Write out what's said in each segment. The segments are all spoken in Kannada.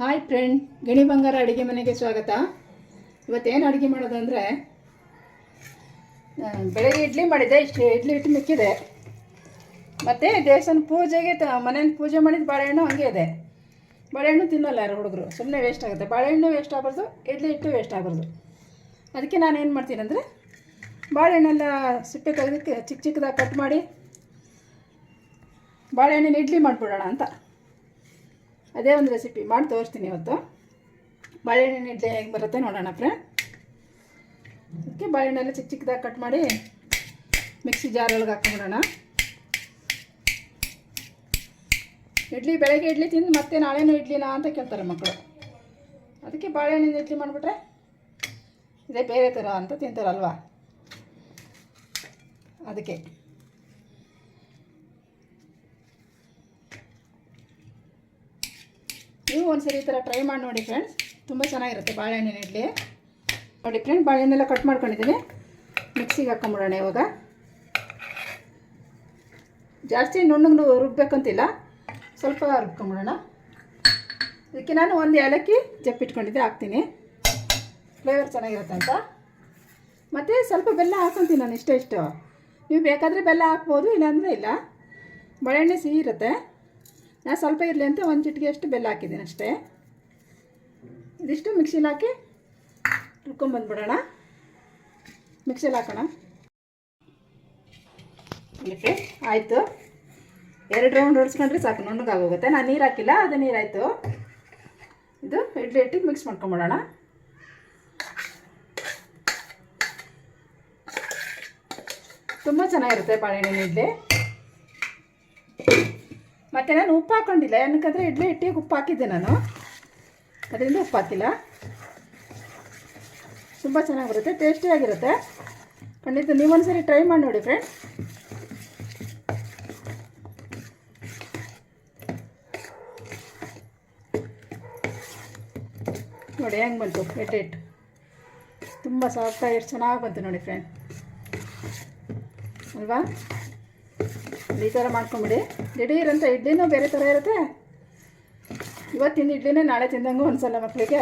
ಹಾಯ್ ಫ್ರೆಂಡ್ ಗಣಿ ಬಂಗಾರ ಅಡುಗೆ ಮನೆಗೆ ಸ್ವಾಗತ. ಇವತ್ತೇನು ಅಡುಗೆ ಮಾಡೋದು ಅಂದರೆ ಬೆಳಗ್ಗೆ ಇಡ್ಲಿ ಮಾಡಿದ್ದೆ. ಇಷ್ಟು ಇಡ್ಲಿ ಹಿಟ್ಟು ಮಿಕ್ಕಿದೆ. ಮತ್ತು ದೇವಸ್ಥಾನ ಪೂಜೆಗೆ ತ ಮನೇಲಿ ಪೂಜೆ ಮಾಡಿದ ಬಾಳೆಹಣ್ಣು ಹಂಗೆ ಇದೆ. ಬಾಳೆಹಣ್ಣು ತಿನ್ನಲ್ಲ ಯಾರು ಹುಡುಗರು. ಸುಮ್ಮನೆ ವೇಸ್ಟ್ ಆಗುತ್ತೆ. ಬಾಳೆಹಣ್ಣು ವೇಸ್ಟ್ ಆಗಬಾರ್ದು, ಇಡ್ಲಿ ಹಿಟ್ಟು ವೇಸ್ಟ್ ಆಗಬಾರ್ದು. ಅದಕ್ಕೆ ನಾನು ಏನು ಮಾಡ್ತೀನಿ ಅಂದರೆ, ಬಾಳೆಹಣ್ಣೆಲ್ಲ ಸಿಪ್ಪೆ ತೆಗೆದಕ್ಕೆ ಚಿಕ್ಕ ಚಿಕ್ಕದಾಗಿ ಕಟ್ ಮಾಡಿ, ಬಾಳೆಹಣ್ಣಿನ ಇಡ್ಲಿ ಮಾಡಿಬಿಡೋಣ ಅಂತ. ಅದೇ ಒಂದು ರೆಸಿಪಿ ಮಾಡಿ ತೋರಿಸ್ತೀನಿ ಇವತ್ತು. ಬಾಳೆಹಣ್ಣಿನ ಇಡ್ಲಿ ಹೇಗೆ ಬರುತ್ತೆ ನೋಡೋಣ ಫ್ರೆಂಡ್ ಅದಕ್ಕೆ ಬಾಳೆಹಣ್ಣೆಲ್ಲ ಚಿಕ್ಕ ಚಿಕ್ಕದಾಗಿ ಕಟ್ ಮಾಡಿ ಮಿಕ್ಸಿ ಜಾರೊಳಗೆ ಹಾಕೊಂಬಿಡೋಣ ಇಡ್ಲಿ, ಬೆಳಗ್ಗೆ ಇಡ್ಲಿ ತಿಂದು ಮತ್ತೆ ನಾಳೆನೂ ಇಡ್ಲಿನಾ ಅಂತ ಕೇಳ್ತಾರೆ ಮಕ್ಕಳು. ಅದಕ್ಕೆ ಬಾಳೆಹಣ್ಣಿನ ಇಡ್ಲಿ ಮಾಡಿಬಿಟ್ರೆ ಇದೇ ಬೇರೆ ಥರ ಅಂತ ತಿಂತಾರಲ್ವಾ? ಅದಕ್ಕೆ. ನೀವು ಒಂದ್ಸರಿ ಈ ಥರ ಟ್ರೈ ಮಾಡಿ ನೋಡಿ ಫ್ರೆಂಡ್ಸ್ ತುಂಬ ಚೆನ್ನಾಗಿರುತ್ತೆ ಬಾಳೆಹಣ್ಣಿನ ಇಡ್ಲಿ. ನೋಡಿ ಫ್ರೆಂಡ್ ಬಾಳೆಹಣ್ಣೆಲ್ಲ ಕಟ್ ಮಾಡ್ಕೊಂಡಿದ್ದೀನಿ. ಮಿಕ್ಸಿಗೆ ಹಾಕೊಂಬಿಡೋಣ ಇವಾಗ. ಜಾಸ್ತಿ ನುಣ್ಣಗೆ ರುಬ್ಬೇಕಂತಿಲ್ಲ. ಸ್ವಲ್ಪ ರುಬ್ಕೊಂಬಿಡೋಣ. ಇದಕ್ಕೆ ನಾನು ಒಂದು ಏಲಕ್ಕಿ ಜಪ್ಪಿಟ್ಕೊಂಡಿದ್ದೆ, ಹಾಕ್ತೀನಿ. ಫ್ಲೇವರ್ ಚೆನ್ನಾಗಿರುತ್ತೆ ಅಂತ. ಮತ್ತು ಸ್ವಲ್ಪ ಬೆಲ್ಲ ಹಾಕೊತೀನಿ ನಾನು, ಇಷ್ಟ ಇಷ್ಟು. ನೀವು ಬೇಕಾದರೆ ಬೆಲ್ಲ ಹಾಕ್ಬೋದು, ಇಲ್ಲಾಂದರೆ ಇಲ್ಲ. ಬಾಳೆಹಣ್ಣೆ ಸಿಹಿ ಇರುತ್ತೆ. ನಾನು ಸ್ವಲ್ಪ ಇರಲಿ ಅಂತ ಒಂದು ಚಿಟಿಗೆ ಅಷ್ಟು ಬೆಲ್ಲ ಹಾಕಿದ್ದೀನಿ ಅಷ್ಟೇ. ಇದಿಷ್ಟು ಮಿಕ್ಸಿಲಿ ಹಾಕಿ ರುಬ್ಕೊಂಬಂದ್ಬಿಡೋಣ. ಮಿಕ್ಸಿಲಿ ಹಾಕೋಣ. ಓಕೆ ಆಯಿತು. ಎರಡು ರೌಂಡ್ ಹೊಡ್ಸ್ಕೊಂಡ್ರೆ ಸಾಕು ನುಣ್ಣಗಾಗೋಗುತ್ತೆ ನಾನು ನೀರು ಹಾಕಿಲ್ಲ, ಅದು ನೀರಾಯಿತು. ಇದು ಇಡ್ಲಿ ಇಟ್ಟಿಗೆ ಮಿಕ್ಸ್ ಮಾಡ್ಕೊಂಬಿಡೋಣ. ತುಂಬ ಚೆನ್ನಾಗಿರುತ್ತೆ ಬಾಳೆಹಣ್ಣಿನ ಇಡ್ಲಿ. ಮತ್ತು ನಾನು ಉಪ್ಪು ಹಾಕೊಂಡಿಲ್ಲ. ಏನಕ್ಕಂದರೆ ಇಡ್ಲಿ ಹಿಟ್ಟಿಗೆ ಉಪ್ಪು ಹಾಕಿದ್ದೆ ನಾನು. ಅದರಿಂದ ಉಪ್ಪು ಹಾಕಿಲ್ಲ. ತುಂಬ ಚೆನ್ನಾಗಿ ಬರುತ್ತೆ ಟೇಸ್ಟಿಯಾಗಿರುತ್ತೆ ಖಂಡಿತ ನೀವೊಂದ್ಸರಿ ಟ್ರೈ ಮಾಡಿ ನೋಡಿ ಫ್ರೆಂಡ್ ನೋಡಿ, ಹೆಂಗೆ ಬಂತು? ಹಿಟ್ಟು ಹಿಟ್ಟು ತುಂಬ ಸಾಫ್ಟಾಗಿ ಎಷ್ಟು ಚೆನ್ನಾಗಿ ಬಂತು ನೋಡಿ ಫ್ರೆಂಡ್ ಅಲ್ವಾ? ಈ ಥರ ಮಾಡ್ಕೊಂಬಿಡಿ. ದಿಢೀರಂತ ಇಡ್ಲಿನೂ ಬೇರೆ ಥರ ಇರುತ್ತೆ. ಇವತ್ತಿನ ಇಡ್ಲಿನೇ ನಾಳೆ ತಿಂದಂಗೂ ಒಂದ್ಸಲ ಮಕ್ಕಳಿಗೆ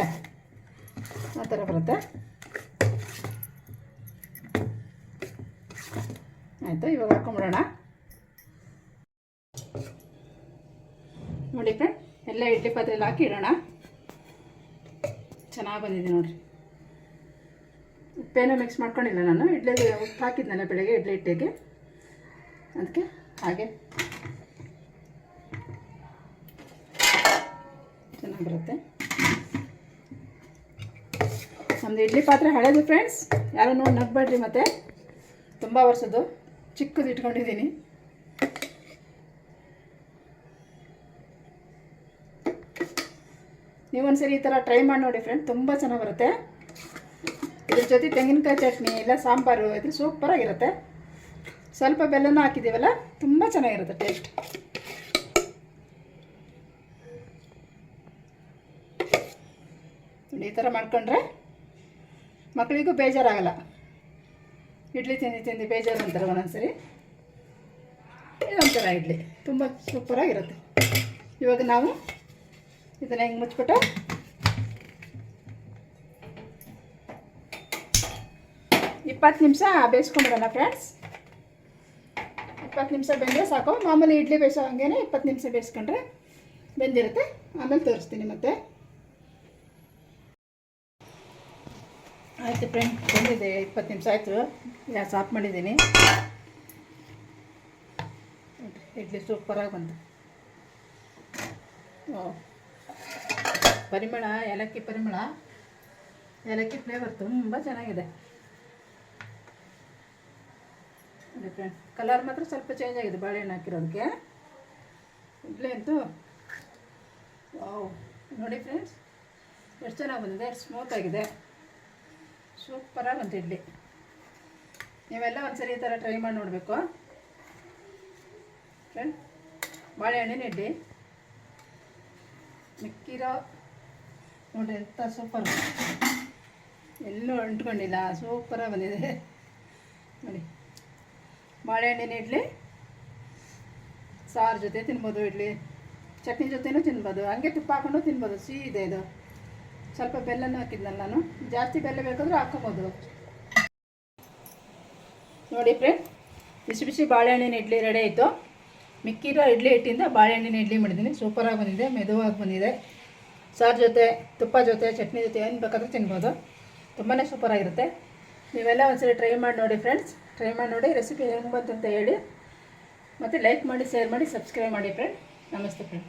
ಆ ಥರ ಬರುತ್ತೆ. ಆಯಿತು, ಇವಾಗ ಹಾಕೊಂಬಿಡೋಣ. ನೋಡಿ ಫ್ರೆಂಡ್, ಎಲ್ಲ ಇಡ್ಲಿ ಪಾತ್ರೆಯಲ್ಲಿ ಹಾಕಿ ಇಡೋಣ. ಚೆನ್ನಾಗಿ ಬಂದಿದೆ ನೋಡಿರಿ. ಉಪ್ಪೇನೂ ಮಿಕ್ಸ್ ಮಾಡ್ಕೊಂಡಿಲ್ಲ ನಾನು. ಇಡ್ಲಿಗೆ ಉಪ್ಪು ಹಾಕಿದ್ನಲ್ಲ ಬೆಳಗ್ಗೆ, ಇಡ್ಲಿ ಇಟ್ಟಿಗೆ. ಅದಕ್ಕೆ ಹಾಗೆ. ಚೆನ್ನಾಗಿ ಬರುತ್ತೆ ನಮ್ಮದು ಇಡ್ಲಿ ಪಾತ್ರೆ ಹಳೇದು ಫ್ರೆಂಡ್ಸ್ ಯಾರು ನೋಡಿ ನಗ್ಬೇಡ್ರಿ ಮತ್ತೆ. ತುಂಬ ವರ್ಷದ್ದು. ಚಿಕ್ಕದು ಇಟ್ಕೊಂಡಿದ್ದೀನಿ. ನೀವೊಂದ್ಸರಿ ಈ ಥರ ಟ್ರೈ ಮಾಡಿ ನೋಡಿ ಫ್ರೆಂಡ್ ತುಂಬ ಚೆನ್ನಾಗಿ ಬರುತ್ತೆ. ಇದ್ರ ಜೊತೆ ತೆಂಗಿನಕಾಯಿ ಚಟ್ನಿ ಇಲ್ಲ ಸಾಂಬಾರು ಇದ್ರೆ ಸೂಪರಾಗಿರುತ್ತೆ ಸ್ವಲ್ಪ ಬೆಲ್ಲನೂ ಹಾಕಿದ್ದೀವಲ್ಲ, ತುಂಬ ಚೆನ್ನಾಗಿರುತ್ತೆ ಟೇಸ್ಟ್ ಈ ಥರ ಮಾಡ್ಕೊಂಡ್ರೆ ಮಕ್ಕಳಿಗೂ ಬೇಜಾರಾಗಲ್ಲ. ಇಡ್ಲಿ ತಿಂದು ತಿಂದು ಬೇಜಾರು ಅಂತಾರೆ ಒಂದೊಂದ್ಸರಿ? ಇದೊಂಥರ ಇಡ್ಲಿ. ತುಂಬ ಸೂಪರಾಗಿರುತ್ತೆ ಇವಾಗ ನಾವು ಇದನ್ನು ಹೆಂಗೆ ಮುಚ್ಬಿಟ್ಟು ಇಪ್ಪತ್ತು ನಿಮಿಷ ಬೇಯಿಸ್ಕೊಂಬಿಡೋಣ ಫ್ರೆಂಡ್ಸ್ ಇಪ್ಪತ್ತು ನಿಮಿಷ ಬೆಂದರೆ ಸಾಕು. ಮಾಮೂಲಿ ಇಡ್ಲಿ ಬೇಯಿಸೋ ಹಂಗೇನೆ ಇಪ್ಪತ್ತು ನಿಮಿಷ ಬೇಯಿಸ್ಕೊಂಡ್ರೆ ಬೆಂದಿರುತ್ತೆ. ಆಮೇಲೆ ತೋರಿಸ್ತೀನಿ ಮತ್ತೆ. ಆಯಿತು ಫ್ರೆಂಡ್, ಬಂದಿದೆ. ಇಪ್ಪತ್ತು ನಿಮಿಷ ಆಯಿತು. ಗ್ಯಾಸ್ ಆಫ್ ಮಾಡಿದ್ದೀನಿ. ಇಡ್ಲಿ ಸೂಪರಾಗಿ ಬಂತು. ಓ. ಪರಿಮಳ, ಏಲಕ್ಕಿ ಪರಿಮಳ. ಏಲಕ್ಕಿ ಫ್ಲೇವರ್ ತುಂಬ ಚೆನ್ನಾಗಿದೆ. ಫ್ರೆಂಡ್ ಕಲರ್ ಮಾತ್ರ ಸ್ವಲ್ಪ ಚೇಂಜ್ ಆಗಿದೆ ಬಾಳೆಹಣ್ಣು ಹಾಕಿರೋದಕ್ಕೆ. ಇಡ್ಲಿ ಅಂತೂ. ನೋಡಿ ಫ್ರೆಂಡ್ಸ್ ಎಷ್ಟು ಚೆನ್ನಾಗಿ ಬಂದಿದೆ ಸ್ಮೂತ್ ಆಗಿದೆ. ಸೂಪರಾಗಿ ಒಂದು ಇಡ್ಲಿ. ನೀವೆಲ್ಲ ಒಂದ್ಸರಿ ಈ ಥರ ಟ್ರೈ ಮಾಡಿ ನೋಡಬೇಕು. ಫ್ರೆಂಡ್ ಬಾಳೆಹಣ್ಣಿನ ಇಡ್ಲಿ. ಮಿಕ್ಕಿರೋ ನೋಡಿ ಎಂಥ ಸೂಪರ್ ಎಲ್ಲೂ ಅಂಟ್ಕೊಂಡಿಲ್ಲ. ಸೂಪರಾಗಿ ಬಂದಿದೆ. ನೋಡಿ. ಬಾಳೆಹಣ್ಣಿನ ಇಡ್ಲಿ. ಸಾರು ಜೊತೆ ತಿನ್ಬೋದು ಇಡ್ಲಿ. ಚಟ್ನಿ ಜೊತೆನೂ ತಿನ್ಬೋದು. ಹಂಗೆ ತುಪ್ಪ ಹಾಕೊಂಡು ತಿನ್ಬೋದು. ಸಿಹಿ ಇದೆ ಇದು. ಸ್ವಲ್ಪ ಬೆಲ್ಲನೂ ಹಾಕಿದ್ನಲ್ಲ ನಾನು. ಜಾಸ್ತಿ ಬೆಲ್ಲ ಬೇಕಾದರೂ ಹಾಕೋಬೋದು ನೋಡಿ ಫ್ರೆಂಡ್, ಬಿಸಿ ಬಿಸಿ ಬಾಳೆಹಣ್ಣಿನ ಇಡ್ಲಿ ರೆಡಿ ಆಯಿತು. ಮಿಕ್ಕಿರೋ ಇಡ್ಲಿ ಹಿಟ್ಟಿಂದ ಬಾಳೆಹಣ್ಣಿನ ಇಡ್ಲಿ ಮಾಡಿದ್ದೀನಿ. ಸೂಪರಾಗಿ ಬಂದಿದೆ, ಮೆದುವಾಗಿ ಬಂದಿದೆ. ಸಾರು ಜೊತೆ, ತುಪ್ಪ ಜೊತೆ, ಚಟ್ನಿ ಜೊತೆ ಏನು ಬೇಕಾದರೂ ತಿನ್ಬೋದು. ತುಂಬಾ ಸೂಪರಾಗಿರುತ್ತೆ ನೀವೆಲ್ಲ ಒಂದ್ಸರಿ ಟ್ರೈ ಮಾಡಿ ನೋಡಿ ಫ್ರೆಂಡ್ಸ್ ಟ್ರೈ ಮಾಡಿ ನೋಡಿ ರೆಸಿಪಿ ಹೆಂಗೆ ಬಂತು ಅಂತ ಹೇಳಿ. ಮತ್ತು ಲೈಕ್ ಮಾಡಿ ಶೇರ್ ಮಾಡಿ ಸಬ್ಸ್ಕ್ರೈಬ್ ಮಾಡಿ ಫ್ರೆಂಡ್ ನಮಸ್ತೆ ಫ್ರೆಂಡ್